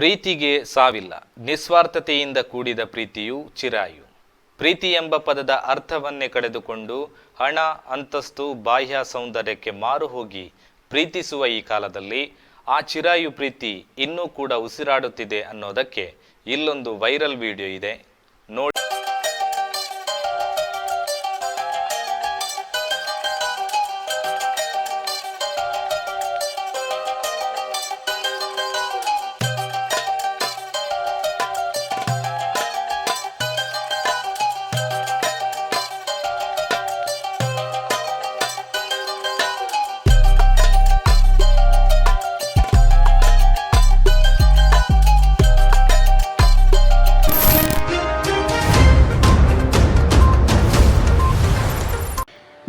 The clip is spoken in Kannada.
ಪ್ರೀತಿಗೆ ಸಾವಿಲ್ಲ, ನಿಸ್ವಾರ್ಥತೆಯಿಂದ ಕೂಡಿದ ಪ್ರೀತಿಯು ಚಿರಾಯು. ಪ್ರೀತಿ ಎಂಬ ಪದದ ಅರ್ಥವನ್ನೇ ಕಳೆದುಕೊಂಡು ಹಣ, ಅಂತಸ್ತು, ಬಾಹ್ಯ ಸೌಂದರ್ಯಕ್ಕೆ ಮಾರು ಹೋಗಿ ಪ್ರೀತಿಸುವ ಈ ಕಾಲದಲ್ಲಿ ಆ ಚಿರಾಯು ಪ್ರೀತಿ ಇನ್ನೂ ಕೂಡ ಉಸಿರಾಡುತ್ತಿದೆ ಅನ್ನೋದಕ್ಕೆ ಇಲ್ಲೊಂದು ವೈರಲ್ ವಿಡಿಯೋ ಇದೆ.